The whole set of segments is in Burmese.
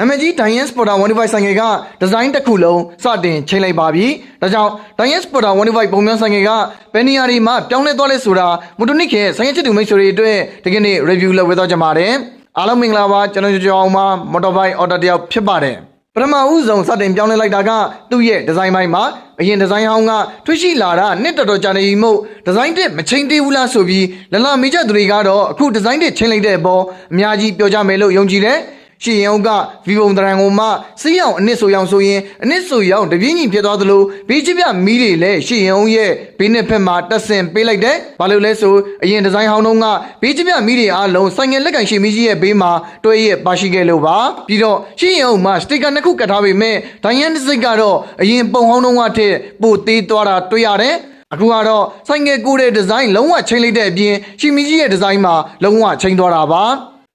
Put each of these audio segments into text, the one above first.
နာမည်ကြီး Diane Sporter 125ဆိုင်ငယ်ကဒီဇိုင်းတစ်ခုလုံးစတင်ချိန်လိုက်ပါပြီ။ဒါကြောင့် Diane Sporter 125ပုံမျိုးဆိုင်ငယ်ကဘယ်နေရာတွေမှာပြောင်းလဲသွားလဲဆိုတာမတူနစ်ရဲ့ဆိုင်ငယ်ချစ်သူမိတ်ဆွေတွေအတွက်ဒီကနေ့ review လုပ်ဝေသွားကြပါတယ်။အားလုံးမင်္ဂလာပါကျွန်တော်ကြောင်အောင်ပါ Motorbike Order တယောက်ဖြစ်ပါတယ်။ပထမဦးဆုံးစတင်ပြောင်းလဲလိုက်တာကသူ့ရဲ့ဒီဇိုင်းပိုင်းမှာအရင်ဒီဇိုင်းဟောင်းကထွရှိလာတာနှစ်တော်တော်ကြာနေပြီမို့ဒီဇိုင်းတစ်မချိန်သေးဘူးလားဆိုပြီးလလမေးချက်သူတွေကတော့အခုဒီဇိုင်းတစ်ချိန်လိုက်တဲ့အပေါ်အများကြီးပြောကြမယ်လို့ယုံကြည်တယ် ရှီရင်ဦးကဗီဘုံတရံကိုမှစီးအောင်အနစ်ဆိုရောင်ဆိုရင်အနစ်ဆိုရောင်တပြင်းကြီးဖြစ်သွားသလိုဘေးချပြမီးတွေလည်းရှီရင်ဦးရဲ့ဘေးနှစ်ဖက်မှာတက်ဆင်ပေးလိုက်တယ်။ဘာလို့လဲဆိုအရင်ဒီဇိုင်းဟောင်းတုန်းကဘေးချပြမီးတွေအားလုံးဆိုင်ငယ်လက်ကန်ရှီမီးကြီးရဲ့ဘေးမှာတွဲရပါရှိခဲ့လို့ပါ။ပြီးတော့ရှီရင်ဦးမှာစတစ်ကာနှစ်ခုကတ်ထားပေမဲ့ဒိုင်ယန်တစ်စိတ်ကတော့အရင်ပုံဟောင်းတုန်းကထက်ပိုသေးသွားတာတွေ့ရတယ်။အခုကတော့ဆိုင်ငယ်ကိုတဲ့ဒီဇိုင်းလုံးဝချိန်လိုက်တဲ့အပြင်ရှီမီကြီးရဲ့ဒီဇိုင်းမှာလုံးဝချိန်သွားတာပါ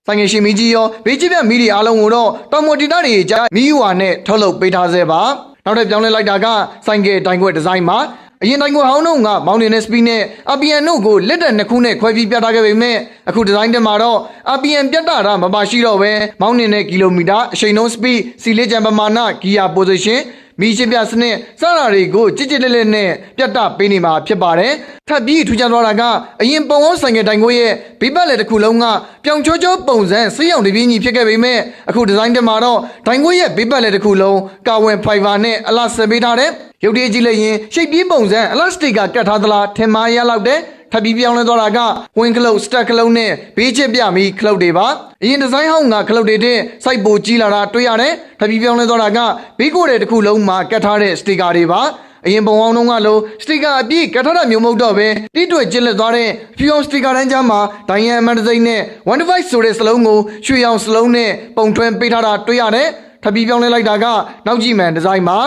ဆိုင်ငယ်ရှီမီကြီးရောဘေးချစ်ပြမီဒီအားလုံးကိုတော့တော်မိုတီတာတွေကြားမီးဝါနဲ့ထုတ်လုပ်ပေးထားဆဲပါနောက်ထပ်ပြောင်းလဲလိုက်တာကဆိုင်ငယ်တိုင်ခွဲဒီဇိုင်းမှာအရင်တိုင်ခွဲဟောင်းတော့ကမောင်တင်နဲ့စပီနဲ့ APN တို့ကိုလက်တက်နှစ်ခုနဲ့ခွဲပြီးပြထားခဲ့ပေမဲ့အခုဒီဇိုင်းတက်မှာတော့ APN ပြတ်တာတာမပါရှိတော့ပဲမောင်တင်နဲ့ကီလိုမီတာအချိန်နှုန်းစပီစီလေးချံပမာဏဂီယာပိုဇီရှင် မီးရှင်းပြစနစ်စတာတွေကိုကြစ်ကြစ်လက်လက်နဲ့ပြတ်တပေးနေမှာဖြစ်ပါတယ်။ထပ်ပြီးထူးခြားသွားတာကအရင်ပုံအောင်ဆိုင်ငယ်တိုင်ကိုရဲ့ဘေးပတ်လက်တစ်ခုလုံးကပြောင်ချောချောပုံစံဆေးရောင်တပြင်းကြီးဖြစ်ခဲ့ပေမဲ့အခုဒီဇိုင်းတက်မှာတော့တိုင်ကိုရဲ့ဘေးပတ်လက်တစ်ခုလုံးကာဝင်ဖိုင်ဘာနဲ့အလားဆက်ပေးထားတဲ့ရုပ်တရက်ကြည့်လိုက်ရင်ရှိပ်ပြေးပုံစံအလားစတစ်ကကတ်ထားသလားထင်မှားရလောက်တဲ့ ထပ်ပြီးပြောင်းလဲသွားတာကဝင်းကလုတ်စတက်ကလုတ်နဲ့ဘေးချစ်ပြမီကလုတ်တွေပါအရင်ဒီဇိုင်းဟောင်းကကလုတ်တွေတဲ့စိုက်ပိုကြီးလာတာတွေ့ရတယ်ထပ်ပြီးပြောင်းလဲသွားတာကဘေးကိုတဲ့တစ်ခုလုံးမှာကတ်ထားတဲ့စတစ်ကာတွေပါအရင်ပုံအောင်တုန်းကလို့စတစ်ကာအပြည့်ကတ်ထားတာမျိုးမဟုတ်တော့ပဲတိတွေ့ကျစ်လက်သွားတဲ့ဖြူအောင်စတစ်ကာတန်းကြားမှာဒိုင်ယန်အမန်တစိမ့်နဲ့1 device ဆိုတဲ့စလုံးကိုရွှေရောင်စလုံးနဲ့ပုံထွန်းပေးထားတာတွေ့ရတယ်ထပ်ပြီးပြောင်းလဲလိုက်တာကနောက်ကြည့်မှန်ဒီဇိုင်းမှာ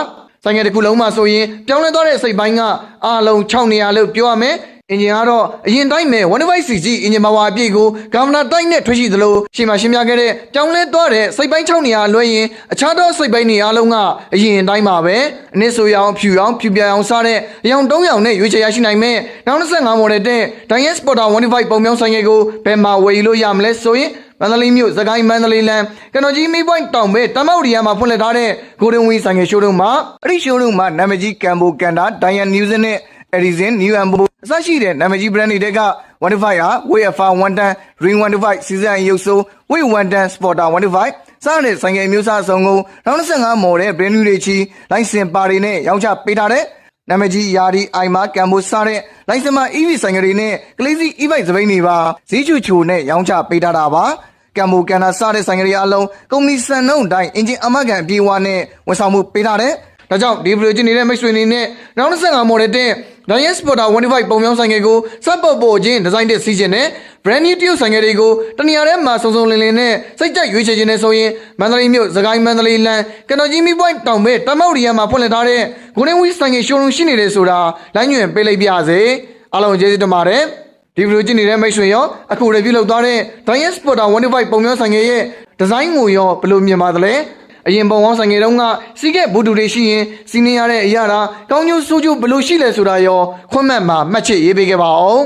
ဆိုင်ငယ်တစ်ခုလုံးမှာဆိုရင်ပြောင်းလဲသွားတဲ့စိတ်ပိုင်းကအားလုံး6နေရာလို့ပြောရမယ် အင်ဂျင်ကတော့အရင်တိုင်းမဲ့1 device CG အင်ဂျင်ပါဝါအပြည့်ကိုဂမ်မနာတိုင်းနဲ့ထွက်ရှိသလိုရှေ့မှာရှင်းပြခဲ့တဲ့ပြောင်းလဲသွားတဲ့စိတ်ပိုင်း6နေရာလွှဲရင်အခြားသောစိတ်ပိုင်းတွေအားလုံးကအရင်တိုင်းပါပဲအနစ်ဆိုရအောင်ဖြူအောင်ဖြူပြအောင်စားတဲ့အယောင်3ယောင်နဲ့ရွေးချယ်ရရှိနိုင်မဲ့နောက်25မော်ဒယ်တဲ့ Diane Sporter 125ပုံမျိုးဆိုင်ငယ်ကိုဘယ်မှာဝယ်ယူလို့ရမလဲဆိုရင်မန္တလေးမြို့စကိုင်းမန္တလေးလမ်းကနော်ကြီးမီပွိုင်းတောင်ပဲတမောက်ဒီယာမှာဖွင့်လှစ်ထားတဲ့ Golden Wing ဆိုင်ငယ်ရှိုးရုံမှာအဲ့ဒီရှိုးရုံမှာနာမည်ကြီးကမ်ဘိုကန်တာ Diane News နဲ့ Edison New Ambo အ စရှိတဲ့နာမည်ကြီး brand တွေက125ဟာ Wayfair 1 ton Ring 125 Season ရုပ်ဆိုး Way 1 ton Sporter 125စတဲ့ဆိုင်ငယ်မျိုးစားအစုံကို2025မော်တဲ့ brand new တွေချီလိုင်စင်ပါတွေနဲ့ရောင်းချပေးထားတဲ့နာမည်ကြီးယာဒီအိုင်မာကမ်ဘိုစားတဲ့လိုင်စင်မ EV ဆိုင်ငယ်တွေနဲ့ကလေးစီ e-bike စပိန်တွေပါဈေးချူချိုနဲ့ရောင်းချပေးထားတာပါကမ်ဘိုကန်နာစားတဲ့ဆိုင်ငယ်တွေအလုံးကုမ္ပဏီစံနှုန်းအတိုင်းအင်ဂျင်အမတ်ကန်အပြေးဝါနဲ့ဝန်ဆောင်မှုပေးထားတဲ့ဒါကြောင့်ဒီဗီဒီယိုကြည့်နေတဲ့မိတ်ဆွေတွေနဲ့နောက်25မော်ဒယ်တဲ့ Diane Sporter 125ပုံမျိုးဆိုင်ငယ်ကိုစပ်ပုတ်ပို့ခြင်းဒီဇိုင်းတဲ့စီးခြင်းနဲ့ brand new တရုတ်ဆိုင်ငယ်တွေကိုတနေရာထဲမှာစုံစုံလင်လင်နဲ့စိတ်ကြိုက်ရွေးချယ်ခြင်းနဲ့ဆိုရင်မန္တလေးမြို့စကိုင်းမန္တလေးလမ်းကနော်ကြီးမီပွိုင်းတောင်ပဲတမောက်ရီယာမှာဖွင့်လှစ်ထားတဲ့ Golden Wing ဆိုင်ငယ် showroom ရှိနေတယ်ဆိုတာလိုင်းညွှန်ပေးလိုက်ပါစေအားလုံးကျေးဇူးတင်ပါတယ်ဒီဗီဒီယိုကြည့်နေတဲ့မိတ်ဆွေရောအခု review လုပ်သွားတဲ့ Diane Sporter 125ပုံမျိုးဆိုင်ငယ်ရဲ့ဒီဇိုင်းကိုရောဘယ်လိုမြင်ပါသလဲ အရင်ပုံအောင်ဆိုင်ငယ်တုန်းကစီးကက်ဘူတူတွေရှိရင်စီးနေရတဲ့အရာတာကောင်းကျိုးဆိုးကျိုးဘယ်လိုရှိလဲဆိုတာရောခွင့်မှတ်မှာမှတ်ချက်ရေးပေးခဲ့ပါအောင်